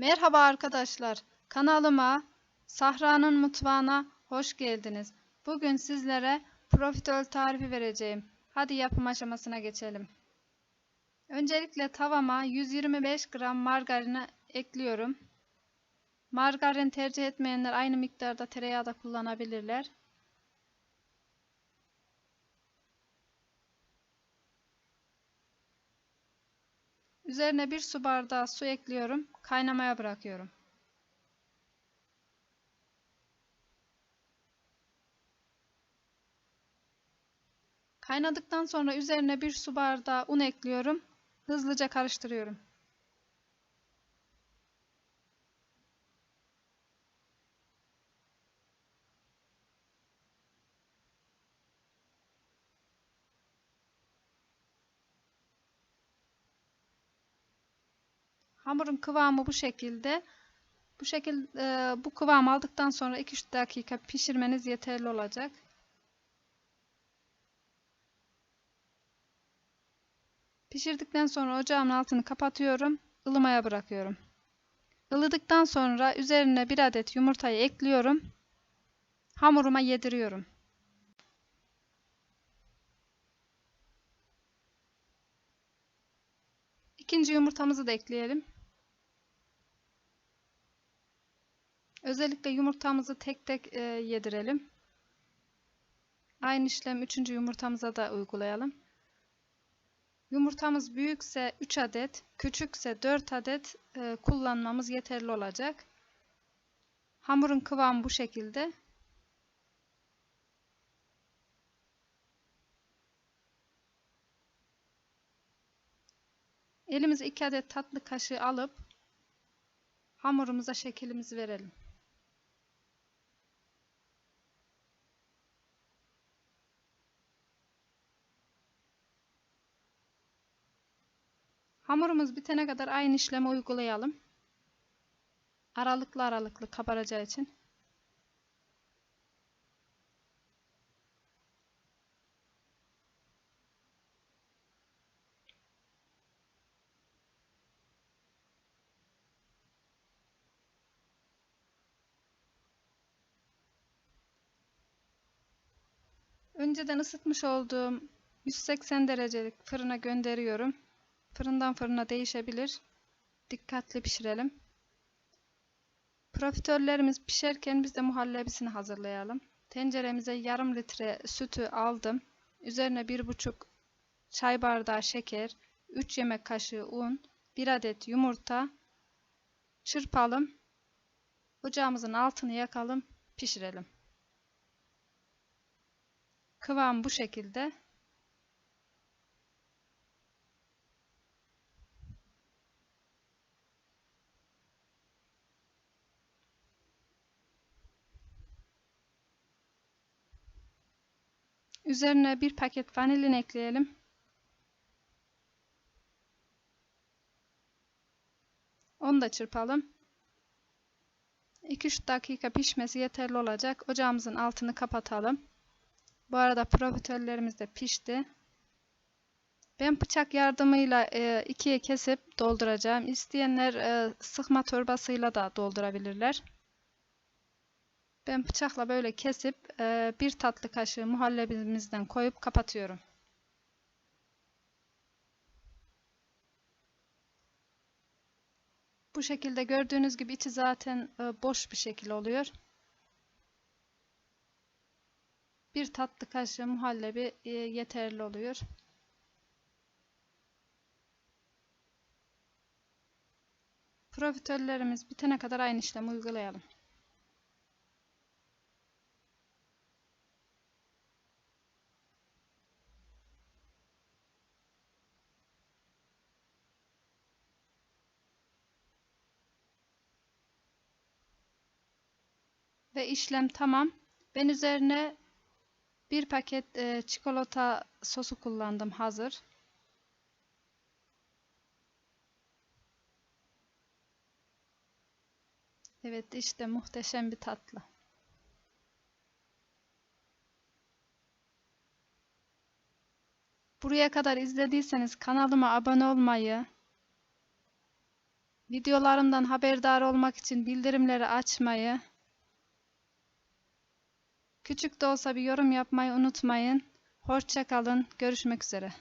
Merhaba arkadaşlar. Kanalıma Sahra'nın mutfağına hoş geldiniz. Bugün sizlere profiterol tarifi vereceğim. Hadi yapım aşamasına geçelim. Öncelikle tavama 125 gram margarini ekliyorum. Margarin tercih etmeyenler aynı miktarda tereyağı da kullanabilirler. Üzerine bir su bardağı su ekliyorum. Kaynamaya bırakıyorum. Kaynadıktan sonra üzerine bir su bardağı un ekliyorum. Hızlıca karıştırıyorum. Hamurun kıvamı bu şekilde. Bu şekil e, bu kıvam aldıktan sonra 2-3 dakika pişirmeniz yeterli olacak. Pişirdikten sonra ocağın altını kapatıyorum. ılımaya bırakıyorum. Ilıdıktan sonra üzerine bir adet yumurtayı ekliyorum. Hamuruma yediriyorum. İkinci yumurtamızı da ekleyelim. Özellikle yumurtamızı tek tek e, yedirelim. Aynı işlem üçüncü yumurtamıza da uygulayalım. Yumurtamız büyükse 3 adet, küçükse 4 adet e, kullanmamız yeterli olacak. Hamurun kıvamı bu şekilde. Elimize 2 adet tatlı kaşığı alıp hamurumuza şeklimizi verelim. Hamurumuz bitene kadar aynı işlemi uygulayalım. Aralıklı aralıklı kabaracağı için. Önceden ısıtmış olduğum 180 derecelik fırına gönderiyorum. Fırından fırına değişebilir. Dikkatli pişirelim. Profiterollerimiz pişerken biz de muhallebisini hazırlayalım. Tenceremize yarım litre sütü aldım. Üzerine bir buçuk çay bardağı şeker, 3 yemek kaşığı un, 1 adet yumurta çırpalım. Ocağımızın altını yakalım, pişirelim. Kıvam bu şekilde. Üzerine bir paket vanilin ekleyelim. Onu da çırpalım. 2-3 dakika pişmesi yeterli olacak. Ocağımızın altını kapatalım. Bu arada profiterollerimiz de pişti. Ben bıçak yardımıyla e, ikiye kesip dolduracağım. İsteyenler e, sıkma torbasıyla da doldurabilirler. Ben bıçakla böyle kesip e, bir tatlı kaşığı muhallebimizden koyup kapatıyorum. Bu şekilde gördüğünüz gibi içi zaten e, boş bir şekil oluyor. Bir tatlı kaşığı muhallebi e, yeterli oluyor. Profiterollerimiz bitene kadar aynı işlemi uygulayalım. Ve işlem tamam. Ben üzerine bir paket e, çikolata sosu kullandım hazır. Evet işte muhteşem bir tatlı. Buraya kadar izlediyseniz kanalıma abone olmayı, Videolarımdan haberdar olmak için bildirimleri açmayı, küçük de olsa bir yorum yapmayı unutmayın. Hoşça kalın. Görüşmek üzere.